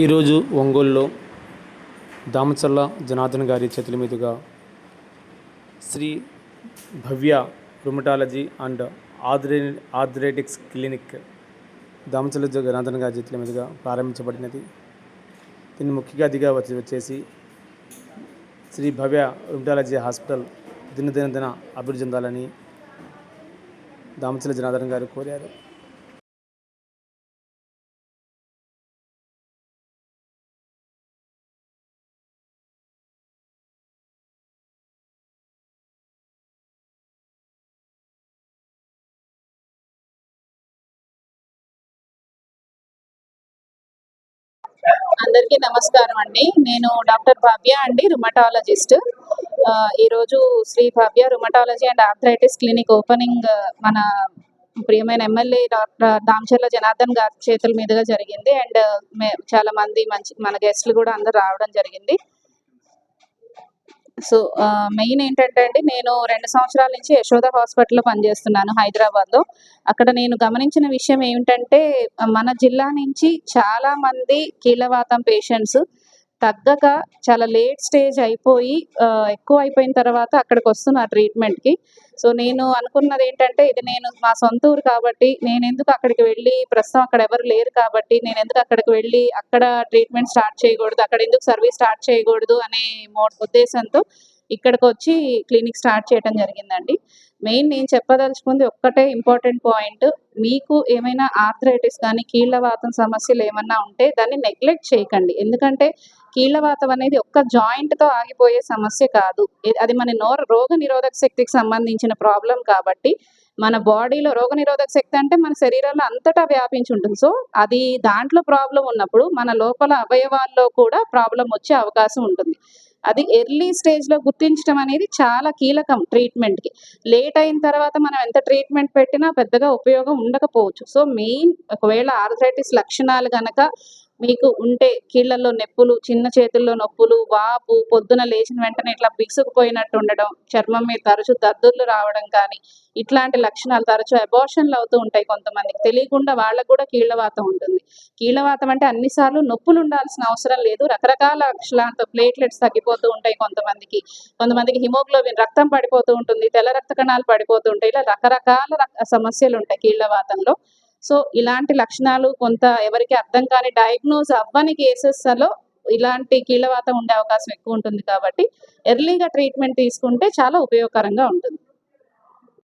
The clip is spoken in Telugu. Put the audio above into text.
ఈరోజు ఒంగోలులో దామచల్ల జనార్దన్ గారి చేతుల మీదుగా శ్రీ భవ్య రుమటాలజీ అండ్ ఆథ్రే ఆథ్రెటిక్స్ క్లినిక్ దామచల్ల జనార్దన్ గారి చేతుల మీదుగా ప్రారంభించబడినది. దీన్ని ముఖ్య అతిథిగా వచ్చి వచ్చేసి శ్రీ భవ్య రుమటాలజీ హాస్పిటల్ దినదిన దిన అభివృద్ధి చెందాలని దామచల్ల జనార్దన్ గారు కోరారు. అందరికీ నమస్కారం అండి. నేను డాక్టర్ భవ్య అండి రుమటాలజిస్ట్ ఈరోజు Shri Bhavya rheumatology and arthritis clinic opening మన ప్రియమైన ఎమ్మెల్యే డాక్టర్ దామచర్ల జనార్దన్ గారి చేతుల మీదుగా జరిగింది. అండ్ మే- చాలా మంది మంచి మన గెస్ట్లు కూడా అందరు రావడం జరిగింది. సో మెయిన్ ఏంటంటే అండి నేను రెండు సంవత్సరాల నుంచి యశోద హాస్పిటల్లో పనిచేస్తున్నాను హైదరాబాద్లో. అక్కడ నేను గమనించిన విషయం ఏమిటంటే మన జిల్లా నుంచి చాలా మంది కీళ్ళవాతం పేషెంట్స్ తగ్గక చాలా లేట్ స్టేజ్ అయిపోయి ఎక్కువ అయిపోయిన తర్వాత అక్కడికి వస్తున్నారు ట్రీట్మెంట్కి సో నేను అనుకున్నది ఏంటంటే ఇది నేను మా సొంత ఊరు కాబట్టి నేను ఎందుకు అక్కడికి వెళ్ళి ప్రస్తుతం అక్కడ ఎవరు లేరు కాబట్టి నేను ఎందుకు అక్కడికి వెళ్ళి అక్కడ ట్రీట్మెంట్ స్టార్ట్ చేయకూడదు అక్కడ ఎందుకు సర్వీస్ స్టార్ట్ చేయకూడదు అనే మో ఉద్దేశంతో ఇక్కడికి వచ్చి క్లినిక్ స్టార్ట్ చేయడం జరిగిందండి. మెయిన్ నేను చెప్పదలుచుకుంది ఒక్కటే ఇంపార్టెంట్ పాయింట్. మీకు ఏమైనా ఆర్థరైటిస్ కానీ కీళ్ళవాతం సమస్యలు ఏమన్నా ఉంటే దాన్ని నెగ్లెక్ట్ చేయకండి. ఎందుకంటే కీళ్ళవాతం అనేది ఒక్క జాయింట్తో ఆగిపోయే సమస్య కాదు. అది మన నో రోగ నిరోధక శక్తికి సంబంధించిన ప్రాబ్లం కాబట్టి మన బాడీలో రోగ నిరోధక శక్తి అంటే మన శరీరంలో అంతటా వ్యాపించి ఉంటుంది. సో అది దాంట్లో ప్రాబ్లం ఉన్నప్పుడు మన లోపల అవయవాల్లో కూడా ప్రాబ్లం వచ్చే అవకాశం ఉంటుంది. అది ఎర్లీ స్టేజ్లో గుర్తించడం అనేది చాలా కీలకం ట్రీట్మెంట్కి. లేట్ అయిన తర్వాత మనం ఎంత ట్రీట్మెంట్ పెట్టినా పెద్దగా ఉపయోగం ఉండకపోవచ్చు. సో మెయిన్ ఒకవేళ ఆర్థరైటిస్ లక్షణాలు గనక మీకు ఉంటే కీళ్ళలో నొప్పులు చిన్న చేతుల్లో నొప్పులు వాపు పొద్దున లేచిన వెంటనే ఇట్లా బిగుసుకుపోయినట్టు ఉండడం చర్మం మీద తరచు దద్దుర్లు రావడం కానీ ఇట్లాంటి లక్షణాలు తరచు అబార్షన్లు అవుతూ ఉంటాయి కొంతమందికి. తెలియకుండా వాళ్ళకు కూడా కీళ్ళవాతం ఉంటుంది. కీళ్ళవాతం అంటే అన్నిసార్లు నొప్పులు ఉండాల్సిన అవసరం లేదు. రకరకాల లక్షణాలతో ప్లేట్లెట్స్ తగ్గిపోతూ ఉంటాయి కొంతమందికి. కొంతమందికి హిమోగ్లోబిన్ రక్తం పడిపోతూ ఉంటుంది తెల్ల రక్త కణాలు పడిపోతూ ఉంటాయి. ఇలా రకరకాల సమస్యలు ఉంటాయి కీళ్ళవాతంలో. సో ఇలాంటి లక్షణాలు కొంత ఎవరికి అర్థం కాని డయాగ్నోజ్ అవ్వని కేసెస్లో ఇలాంటి కీళ్ళవాత ఉండే అవకాశం ఎక్కువ ఉంటుంది కాబట్టి ఎర్లీగా ట్రీట్మెంట్ తీసుకుంటే చాలా ఉపయోగకరంగా ఉంటుంది.